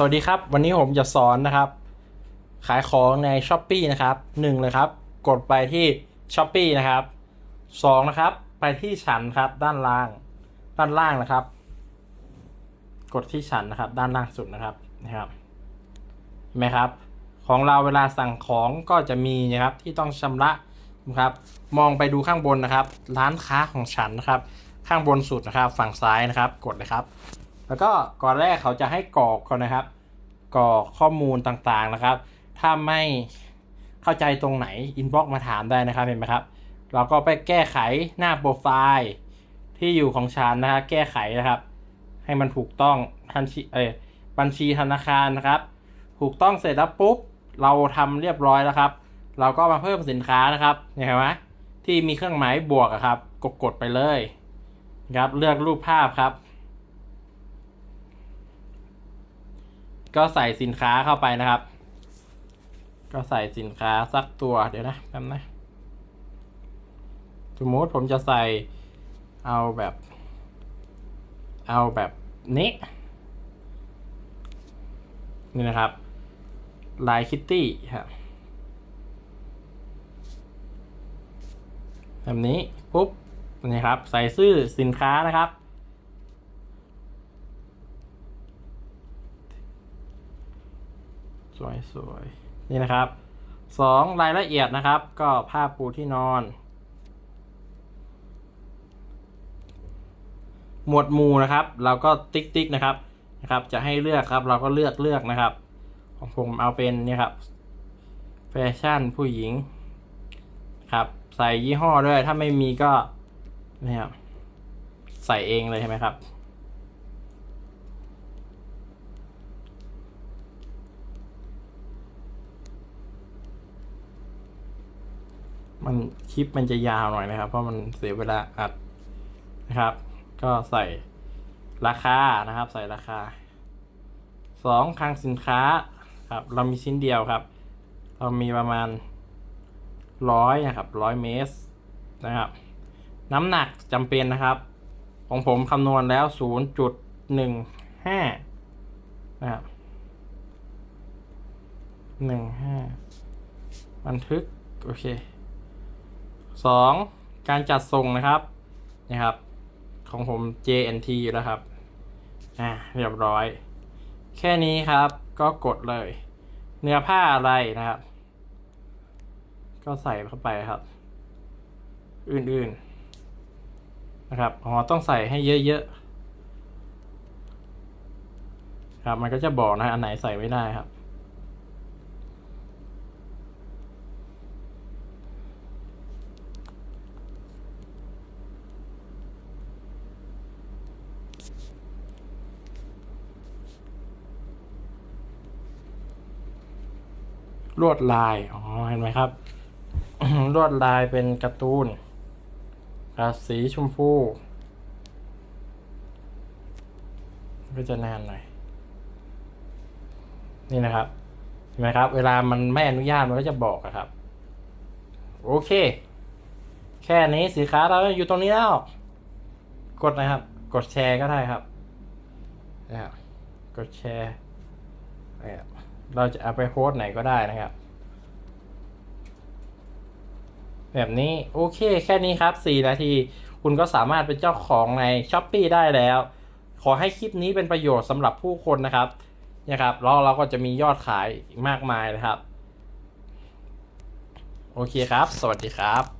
สวัสดีครับ วันนี้ผมจะสอนนะครับ ขายของใน s h อ p e e นะครับหนึ่งเลยครับ กดไปที่ s h อ p e e นะครับสองนะครับ ไปที่ฉันครับ ด้านล่าง ด้านล่างนะครับ กดที่ฉันนะครับ ด้านล่างสุดนะครับนะครับเห็นไหมครับ ของเราเวลาสั่งของก็จะมีนะครับที่ต้องชำระนะครับ มองไปดูข้างบนนะครับ ร้านค้าของฉันนะครับ ข้างบนสุดนะครับ ฝั่งซ้ายนะครับ กดเลยครับ แล้วก็ก่อนแรกเขาจะให้กรอกก่อนนะครับกรอกข้อมูลต่างๆนะครับ ถ้าไม่เข้าใจตรงไหนอินบ็อกมาถามได้นะครับเห็นไหมครับ เราก็ไปแก้ไขหน้าโปรไฟล์ที่อยู่ของฉันนะครับแก้ไขนะครับ ให้มันถูกต้องทันชีเออบัญชีธนาคารนะครับ ถูกต้องเสร็จแล้วปุ๊บเราทำเรียบร้อยแล้วครับ เราก็มาเพิ่มสินค้านะครับเห็นไหมที่มีเครื่องหมายบวกครับ กดกดไปเลยนะครับเลือกรูปภาพครับ ก็ใส่สินค้าเข้าไปนะครับ ก็ใส่สินค้าสักตัวเดี๋ยวนะแป๊บนะสมมติผมจะใส่เอาแบบ เอาแบบนี้นี่นะครับลายคิตตี้ครับแบบนี้ปุ๊บนี่ครับ ใส่ชื่อสินค้านะครับ สวยสวยนี่นะครับสองรายละเอียดนะครับ ก็ผ้าปูที่นอน หมวดหมู่นะครับ เราก็ติ๊กติ๊กนะครับนะครับ จะให้เลือกครับ เราก็เลือกเลือกนะครับ ของผมเอาเป็นนี่ครับ แฟชั่นผู้หญิงครับ ใส่ยี่ห้อด้วยถ้าไม่มีก็นี่ครับใส่เองเลยใช่ไหมครับ มันคลิปมันจะยาวหน่อยนะครับ เพราะมันเสียเวลาอัดนะครับ ก็ใส่ราคานะครับ ใส่ราคาสองคลังสินค้าครับ เรามีชิ้นเดียวครับ เรามีประมาณร้อยนะครับร้อยเมตรนะครับ น้ำหนักจำเป็นนะครับ ของผมคำนวณแล้วศูนย์จุดหนึ่งห้านะครับหนึ่งห้าบันทึก โอเค สองการจัดส่งนะครับนะครับ ของผม JNT อยู่แล้วครับอ่าเรียบร้อย แค่นี้ครับก็กดเลย เนื้อผ้าอะไรนะครับ ก็ใส่เข้าไปครับ อื่นๆนะครับอ๋อต้องใส่ให้เยอะๆครับมันก็จะบอกนะอันไหนใส่ไม่ได้ครับ ลวดลาย อ๋อ เห็นไหมครับ ลวดลายเป็นการ์ตูนครับสีชมพู ก็จะนานหน่อย นี่นะครับ เห็นไหมครับ เวลามันไม่อนุญาตมันก็จะบอกครับ โอเค แค่นี้สินค้าเราอยู่ตรงนี้แล้ว กดนะครับ กดแชร์ก็ได้ครับนะครับกดแชร์นะครับ เราจะเอาไปโพสไหนก็ได้นะครับ แบบนี้โอเคแค่นี้ครับ 4 นาที คุณก็สามารถเป็นเจ้าของใน s h อ p e e ได้แล้ว ขอให้คลิปนี้เป็นประโยชน์สำหรับผู้คนนะครับนะครับแล้วเราก็จะมียอดขายมากมายนะครับ โอเคครับ สวัสดีครับ